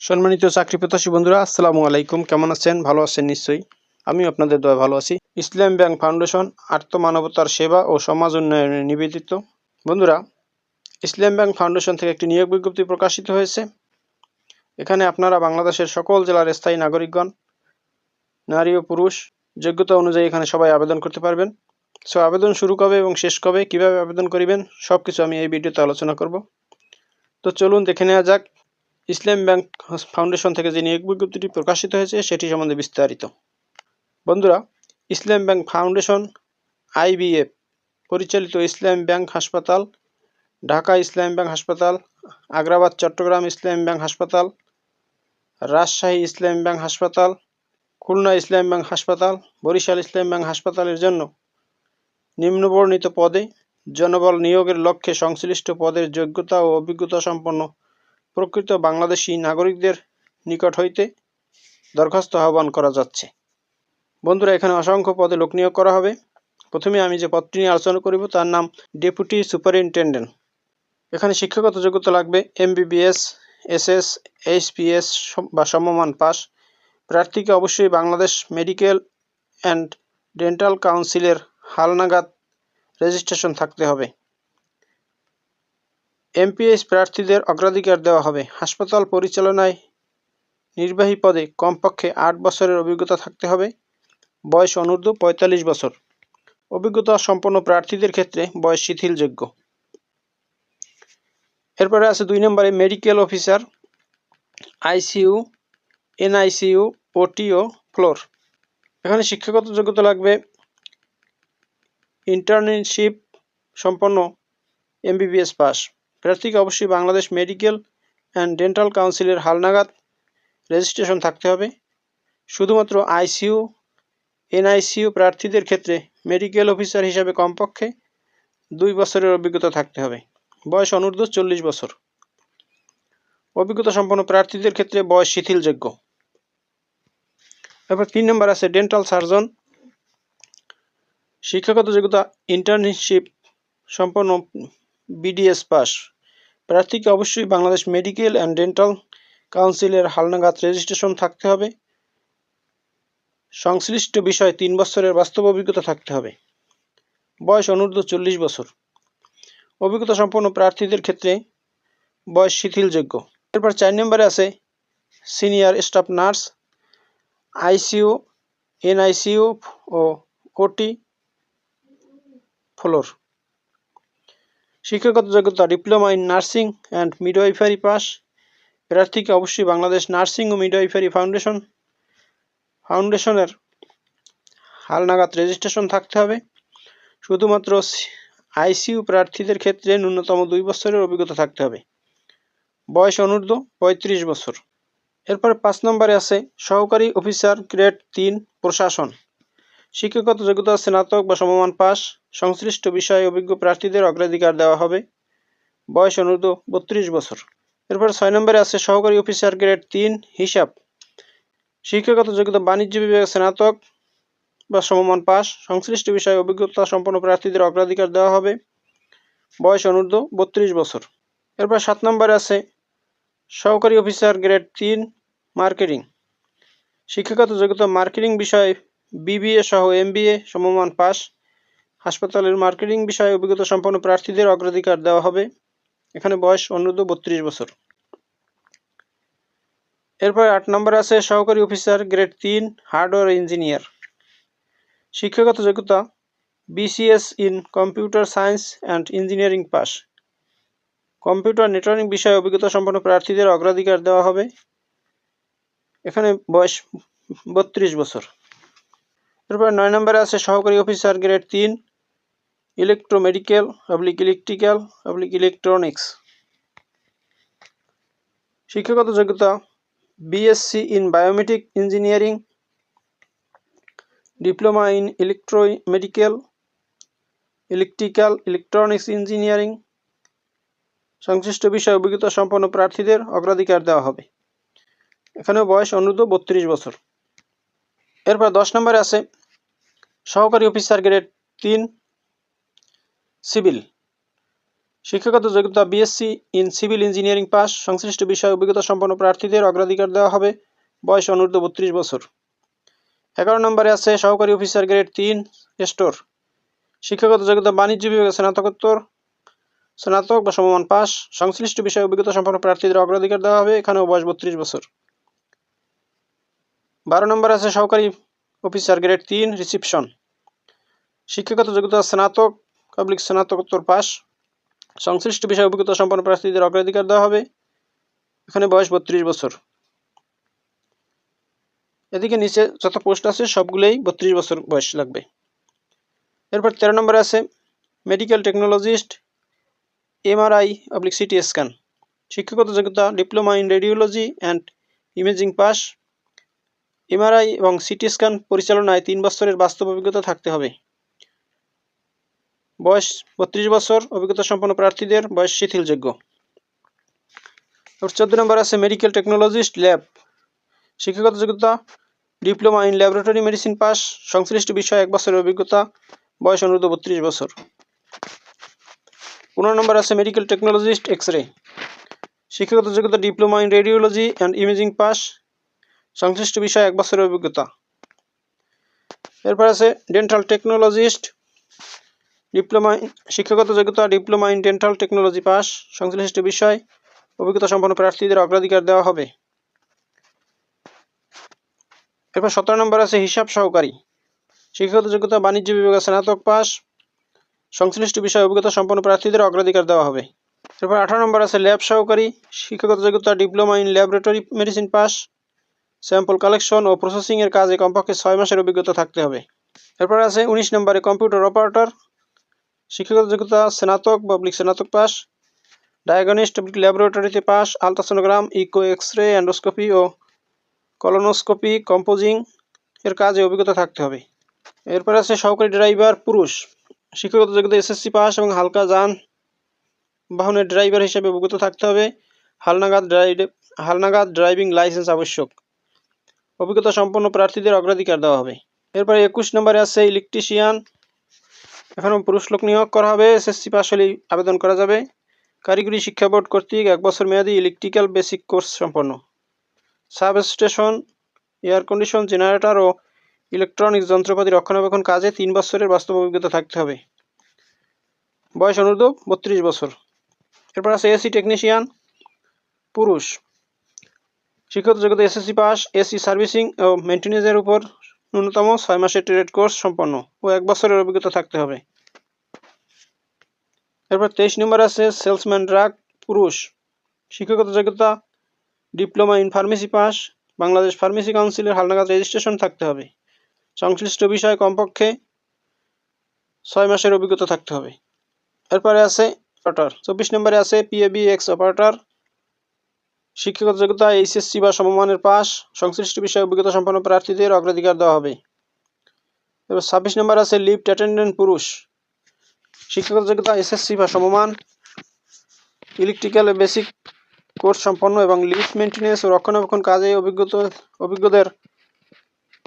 সম্মানিত চাকরি প্রত্যাশী বন্ধুরা, আসসালামু আলাইকুম। কেমন আছেন? ভালো আছেন নিশ্চয়ই। আমি আপনাদের দয়া ভালো আছি। ইসলাম ব্যাংক ফাউন্ডেশন আত্মমানবতার সেবা ও সমাজ উন্নয়নে নিবেদিত। বন্ধুরা, ইসলাম ব্যাংক ফাউন্ডেশন থেকে একটি নিয়োগ বিজ্ঞপ্তি প্রকাশিত হয়েছে। এখানে আপনারা বাংলাদেশের সকল জেলার স্থায়ী নাগরিকগণ, নারী ও পুরুষ, যোগ্যতা অনুযায়ী এখানে সবাই আবেদন করতে পারবেন। সো, আবেদন শুরু কবে এবং শেষ কবে, কীভাবে আবেদন করিবেন সব কিছু আমি এই ভিডিওতে আলোচনা করব। তো চলুন দেখে নেওয়া যাক ইসলাম ব্যাংক ফাউন্ডেশন থেকে যে নিয়োগ বিজ্ঞপ্তিটি প্রকাশিত হয়েছে, সেটি সম্বন্ধে বিস্তারিত। বন্ধুরা, ইসলাম ব্যাংক ফাউন্ডেশন আইবিএফ পরিচালিত ইসলাম ব্যাংক হাসপাতাল, ঢাকা ইসলাম ব্যাংক হাসপাতাল, আগ্রাবাদ, চট্টগ্রাম ইসলাম ব্যাংক হাসপাতাল, রাজশাহী ইসলাম ব্যাংক হাসপাতাল, খুলনা ইসলাম ব্যাংক হাসপাতাল, বরিশাল ইসলাম ব্যাংক হাসপাতালের জন্য নিম্নবর্ণিত পদে জনবল নিয়োগের লক্ষ্যে সংশ্লিষ্ট পদের যোগ্যতা ও অভিজ্ঞতা সম্পন্ন প্রকৃত বাংলাদেশী নাগরিকদের নিকট হইতে দরখাস্ত আহ্বান করা যাচ্ছে। বন্ধুরা, এখানে অসংখ্য পদে লোক নিয়োগ করা হবে। প্রথমে আমি যে পদটি নিয়ে আলোচনা করিব, তার নাম ডেপুটি সুপারিনটেন্ডেন্ট। এখানে শিক্ষাগত যোগ্যতা লাগবে, এমবিবিএস, এসএস, এইচপিএস বা সমমান পাস। প্রার্থীকে অবশ্যই বাংলাদেশ মেডিকেল অ্যান্ড ডেন্টাল কাউন্সিলের হালনাগাদ রেজিস্ট্রেশন থাকতে হবে। এমপিএস প্রার্থীদের অগ্রাধিকার দেওয়া হবে। হাসপাতাল পরিচালনায় নির্বাহী পদে কমপক্ষে আট বছরের অভিজ্ঞতা থাকতে হবে। বয়স অনূর্ধ্ব পঁয়তাল্লিশ বছর। অভিজ্ঞতা সম্পন্ন প্রার্থীদের ক্ষেত্রে বয়স শিথিলযোগ্য। এরপরে আছে দুই নম্বরে মেডিকেল অফিসার, আইসিইউ, এনআইসিইউ, ওটিও, ফ্লোর। এখানে শিক্ষাগত যোগ্যতা লাগবে। ইন্টার্নশিপ সম্পন্ন এমবিবিএস পাস। প্রার্থীকে অবশ্যই বাংলাদেশ মেডিকেল অ্যান্ড ডেন্টাল কাউন্সিলের হালনাগাদ রেজিস্ট্রেশন থাকতে হবে। শুধুমাত্র আইসিইউ, এনআইসিইউ প্রার্থীদের ক্ষেত্রে মেডিকেল অফিসার হিসাবে কমপক্ষে দুই বছরের অভিজ্ঞতা থাকতে হবে। বয়স অনূর্ধ্ব চল্লিশ বছর। অভিজ্ঞতা সম্পন্ন প্রার্থীদের ক্ষেত্রে বয়স শিথিলযোগ্য। এরপর তিন নম্বর আছে ডেন্টাল সার্জন। শিক্ষাগত যোগ্যতা, ইন্টার্নশিপ সম্পন্ন বিডিএস পাস প্রার্থীকে অবশ্যই বাংলাদেশ মেডিকেল অ্যান্ড ডেন্টাল কাউন্সিলের হালনাগাদ রেজিস্ট্রেশন থাকতে হবে। সংশ্লিষ্ট বিষয়ে তিন বছরের বাস্তব অভিজ্ঞতা থাকতে হবে। বয়স অনূর্ধ্ব চল্লিশ বছর। অভিজ্ঞতা সম্পন্ন প্রার্থীদের ক্ষেত্রে বয়স শিথিলযোগ্য। এরপর চার নম্বরে আছে senior staff nurse, ICU, NICU ও ওটি ফ্লোর। শিক্ষাগত যোগ্যতা, diploma in nursing and midwifery pass প্রার্থীকে অবশ্যই বাংলাদেশ নার্সিং ও মিডওয়াইফারি ফাউন্ডেশন ফাউন্ডেশনের হালনাগাদ রেজিস্ট্রেশন থাকতে হবে। শুধুমাত্র আইসিইউ প্রার্থীদের ক্ষেত্রে ন্যূনতম দুই বছরের অভিজ্ঞতা থাকতে হবে। বয়স অনূর্ধ্ব পঁয়ত্রিশ বছর। এরপরে পাঁচ নম্বরে আছে সহকারী অফিসার গ্রেড তিন প্রশাসন। শিক্ষাগত যোগ্যতা স্নাতক বা সমমান পাস। সংশ্লিষ্ট বিষয়ে অভিজ্ঞ প্রার্থীদের অগ্রাধিকার দেওয়া হবে। বয়স অনূর্ধ্ব বত্রিশ বছর। এরপর ছয় নম্বরে আছে সহকারী অফিসার গ্রেড তিন, হিসাব। শিক্ষাগত যোগ্যতা, বাণিজ্য বিভাগে স্নাতক বা সমমান পাস। সংশ্লিষ্ট বিষয়ে অভিজ্ঞতা সম্পন্ন প্রার্থীদের অগ্রাধিকার দেওয়া হবে। বয়স অনূর্ধ্ব বত্রিশ বছর। এরপর সাত নম্বরে আছে সহকারী অফিসার গ্রেড তিন, মার্কেটিং। শিক্ষাগত যোগ্যতা, মার্কেটিং বিষয়ে বিবিএ সহ এমবিএ সমমান পাস। হাসপাতালের মার্কেটিং বিষয়ে অভিজ্ঞতা সম্পন্ন প্রার্থীদের অগ্রাধিকার দেওয়া হবে। এখানে বয়স অনূর্ধ্ব বত্রিশ বছর। এরপর আট নম্বর আছে সহকারী অফিসার গ্রেড তিন, হার্ডওয়্যার ইঞ্জিনিয়ার। শিক্ষাগত যোগ্যতা, BCS in computer science and engineering pass. Computer networking বিষয়ে অভিজ্ঞতা সম্পন্ন প্রার্থীদের অগ্রাধিকার দেওয়া হবে। এখানে বয়স বত্রিশ বছর। এরপর নয় নম্বরে আছে সহকারী অফিসার গ্রেড তিন electromedical public electrical public electronics শিক্ষাগত যোগ্যতা BSc in biometric engineering diploma in electro medical electrical electronics engineering সংশ্লিষ্ট বিষয়ে অভিজ্ঞতা সম্পন্ন প্রার্থীদের অগ্রাধিকার দেওয়া হবে। এখানেও বয়স অনূর্ধ্ব বত্রিশ বছর। এরপর দশ নম্বরে আছে সহকারী অফিসার গ্রেড তিন সিভিল। শিক্ষাগত যোগ্যতা BSc in civil engineering pass সংশ্লিষ্ট বিষয়ে অভিজ্ঞতা সম্পন্ন প্রার্থীদের অগ্রাধিকার দেওয়া হবে। বয়স অনূর্ধ্ব বত্রিশ বছর। এগারো নম্বরে আছে সহকারী অফিসার গ্রেড তিন স্টোর শিক্ষাগত যোগ্যতা বাণিজ্য বিভাগে স্নাতকোত্তর, স্নাতক বা সমমান পাস, সংশ্লিষ্ট বিষয়ে অভিজ্ঞতা সম্পন্ন প্রার্থীদের অগ্রাধিকার দেওয়া হবে, এখানেও বয়স বত্রিশ বছর। বারো নম্বর আছে সহকারী অফিসার গ্রেড তিন, রিসিপশন। শিক্ষাগত যোগ্যতা স্নাতক পাবলিক স্নাতকোত্তর পাস সংশ্লিষ্ট বিষয়ে অভিজ্ঞতা সম্পন্ন প্রার্থীদের অগ্রাধিকার দেওয়া হবে। এখানে বয়স বত্রিশ বছর। এদিকে নিচে যত পোস্ট আছে, সবগুলোই বত্রিশ বছর বয়স লাগবে। এরপর তেরো নম্বরে আছে, medical technologist, MRI, public CT scan. শিক্ষাগত যোগ্যতা, diploma in radiology and imaging pass. MRI এবং সিটি স্ক্যান পরিচালনায় তিন বছরের বাস্তব অভিজ্ঞতা থাকতে হবে। বয়স বত্রিশ বছর, অভিজ্ঞতা সম্পন্ন প্রার্থীদের বয়স শিথিলযোগ্য। চোদ্দ নম্বর আছে মেডিকেল টেকনোলজিস্ট ল্যাব শিক্ষাগত যোগ্যতা diploma in laboratory medicine pass সংশ্লিষ্ট বিষয়ে এক বছরের অভিজ্ঞতা, বয়স অনুরোধ বত্রিশ বছর। পনেরো নম্বর আছে মেডিকেল টেকনোলজিস্ট এক্স রে শিক্ষাগত যোগ্যতা diploma in radiology and imaging pass সংশ্লিষ্ট বিষয়ে এক বছরের অভিজ্ঞতা। এরপর আছে ডেন্টাল টেকনোলজিস্ট ডিপ্লোমা শিক্ষাগত যোগ্যতা, diploma in dental technology pass, সংশ্লিষ্ট বিষয়, অভিজ্ঞতা সম্পন্ন প্রার্থীদের অগ্রাধিকার দেওয়া হবে। এরপর সতেরো নম্বর আছে হিসাব সহকারী। শিক্ষাগত যোগ্যতা, বাণিজ্য বিভাগে, স্নাতক পাস, সংশ্লিষ্ট বিষয়ে, অভিজ্ঞতা সম্পন্ন প্রার্থীদের অগ্রাধিকার দেওয়া হবে। এরপর আঠারো নম্বর আছে ল্যাব সহকারী। শিক্ষাগত যোগ্যতা, diploma in laboratory medicine pass, sample collection ও প্রসেসিংয়ের কাজে কমপক্ষে ছয় মাসের অভিজ্ঞতা থাকতে হবে। এরপর আছে উনিশ নম্বরে কম্পিউটার অপারেটর। শিক্ষাগত যোগ্যতা স্নাতক পাবলিক স্নাতক পাস ডায়াগনিস্ট পাবলিক ল্যাবরেটরিতে pass ultrasonogram echo X ray endoscopy ও কলোনোস্কোপি কম্পোজিং এর কাজে অভিজ্ঞতা থাকতে হবে। এরপর আছে সহকারী ড্রাইভার পুরুষ। শিক্ষাগত যোগ্যতা এসএসসি পাস এবং হালকা যান বাহনের ড্রাইভার হিসেবে অভিজ্ঞতা থাকতে হবে। হালনাগাদ ড্রাইভ হালনাগাদ ড্রাইভিং লাইসেন্স আবশ্যক। অভিজ্ঞতা সম্পন্ন প্রার্থীদের অগ্রাধিকার দেওয়া হবে। এরপরে একুশ নম্বরে আছে ইলেকট্রিশিয়ান এখানেও পুরুষ লোক নিয়োগ করা হবে এসএসসি পাস হলেই আবেদন করা যাবে। কারিগরি শিক্ষা বোর্ড কর্তৃক এক বছর মেয়াদী ইলেকট্রিক্যাল বেসিক কোর্স সম্পন্ন। Substation air condition generator ও ইলেকট্রনিক্স যন্ত্রপাতি রক্ষণাবেক্ষণ কাজে তিন বছরের বাস্তব অভিজ্ঞতা থাকতে হবে। বয়স অনুর্ধ বত্রিশ বছর। এরপর আছে এসি টেকনিশিয়ান পুরুষ। শিক্ষাগত যোগ্যতা এসএসসি পাস এসি সার্ভিসিং ও মেনটেন্যান্সের উপর ন্যূনতম ছয় মাসের ট্রেড কোর্স সম্পন্ন ও এক বছরের অভিজ্ঞতা থাকতে হবে। এরপর তেইশ নম্বর আছে সেলসম্যান ড্রাগ পুরুষ, শিক্ষাগত যোগ্যতা, diploma in pharmacy pass, Bangladesh pharmacy কাউন্সিলের হালনাগাদ রেজিস্ট্রেশন থাকতে হবে। সংশ্লিষ্ট বিষয়ে কমপক্ষে ছয় মাসের অভিজ্ঞতা থাকতে হবে। এরপরে আছে অপারেটর, চব্বিশ নম্বরে আছে পিএবি এক্স অপারেটর শিক্ষাগত যোগ্যতা, এইচএসসি বা সমমানের পাস সংশ্লিষ্ট বিষয়ে অভিজ্ঞতা সম্পন্ন প্রার্থীদের অগ্রাধিকার দেওয়া হবে। এবার ছাব্বিশ নম্বর আছে লিফট অ্যাটেন্ডেন্ট পুরুষ। শিক্ষাগত যোগ্যতা, এসএসসি বা সমমান, ইলেকট্রিক্যাল বেসিক কোর্স সম্পন্ন এবং লিফট মেনটেন্যান্স ও রক্ষণাবেক্ষণ কাজে অভিজ্ঞতা, অভিজ্ঞদের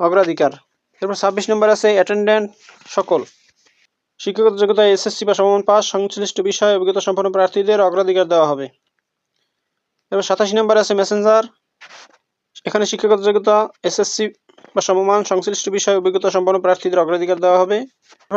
অগ্রাধিকার। এরপর ছাব্বিশ নম্বর আছে অ্যাটেন্ডেন্ট সকল। শিক্ষাগত যোগ্যতা, এসএসসি বা সমমান পাস সংশ্লিষ্ট বিষয়ে অভিজ্ঞতা সম্পন্ন প্রার্থীদের অগ্রাধিকার দেওয়া হবে। এবার সাতাশি নম্বর আছে মেসেঞ্জার এখানে শিক্ষাগত যোগ্যতা এসএসসি বা সমমান, সংশ্লিষ্ট বিষয়ে অভিজ্ঞতা সম্পন্ন প্রার্থীদের অগ্রাধিকার দেওয়া হবে।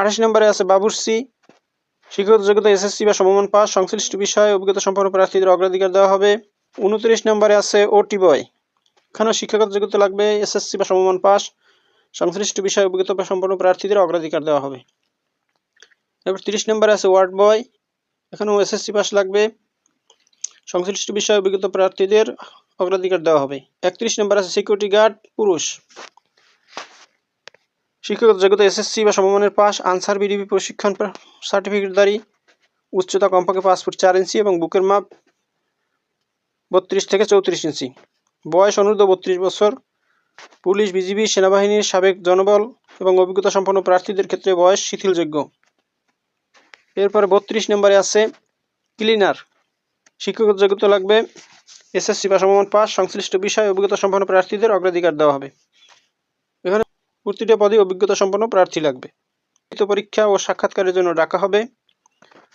আঠাশি নম্বরে আছে বাবুর্সি শিক্ষাগত যোগ্যতা এসএসসি বা সমমান পাস, সংশ্লিষ্ট বিষয়ে অভিজ্ঞতা সম্পন্ন প্রার্থীদের অগ্রাধিকার দেওয়া হবে। উনত্রিশ নম্বরে আছে ওটি বয় এখানেও শিক্ষাগত যোগ্যতা লাগবে এসএসসি বা সমমান পাস, সংশ্লিষ্ট বিষয়ে অভিজ্ঞতা সম্পন্ন প্রার্থীদের অগ্রাধিকার দেওয়া হবে। এবার তিরিশ নম্বরে আছে ওয়ার্ড বয় এখানেও এসএসসি পাস লাগবে। সংশ্লিষ্ট বিষয়ে অভিজ্ঞতা প্রার্থীদের অগ্রাধিকার দেওয়া হবে। একত্রিশ নম্বর আছে সিকিউরিটি গার্ড পুরুষ। শিক্ষাগত যোগ্যতা এসএসসি বা সমমানের পাস, আনসার বিডিবি প্রশিক্ষণ সার্টিফিকেটধারী উচ্চতা কমপক্ষে পাঁচ ফুট চার ইঞ্চি এবং বুকের মাপ বত্রিশ থেকে চৌত্রিশ ইঞ্চি। বয়স অনূর্ধ্ব বত্রিশ বছর। পুলিশ, বিজিবি, সেনাবাহিনীর সাবেক জনবল এবং অভিজ্ঞতা সম্পন্ন প্রার্থীদের ক্ষেত্রে বয়স শিথিলযোগ্য। এরপরে বত্রিশ নম্বরে আছে ক্লিনার শিক্ষাগত যোগ্যতা লাগবে। এসএসসি বা সমমান পাস, সংশ্লিষ্ট বিষয়ে অভিজ্ঞতা সম্পন্ন প্রার্থীদের অগ্রাধিকার দেওয়া হবে। এখানে প্রতিটা পদে অভিজ্ঞতা সম্পন্ন প্রার্থী লাগবে। পরীক্ষা ও সাক্ষাৎকারের জন্য ডাকা হবে।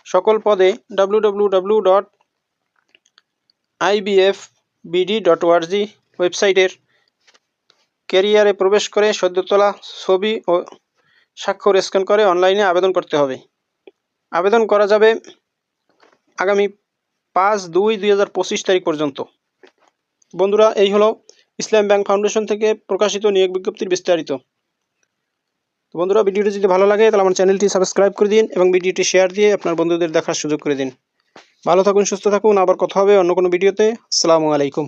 সকল পদে ডাব্লিউ ডট বিডি ডট ওয়েবসাইটের ক্যারিয়ারে প্রবেশ করে সদ্য তোলা ছবি ও স্বাক্ষর স্ক্যান করে অনলাইনে আবেদন করতে হবে। আবেদন করা যাবে আগামী পাঁচ দুই দুই হাজার পঁচিশ তারিখ পর্যন্ত। বন্ধুরা, এই হলো ইসলাম ব্যাংক ফাউন্ডেশন থেকে প্রকাশিত নিয়োগ বিজ্ঞপ্তির বিস্তারিত। বন্ধুরা, ভিডিওটি যদি ভালো লাগে, তাহলে আমার চ্যানেলটি সাবস্ক্রাইব করে দিন এবং ভিডিওটি শেয়ার দিয়ে আপনার বন্ধুদের দেখার সুযোগ করে দিন। ভালো থাকুন, সুস্থ থাকুন, আবার কথা হবে অন্য কোনো ভিডিওতে। আসসালামু আলাইকুম।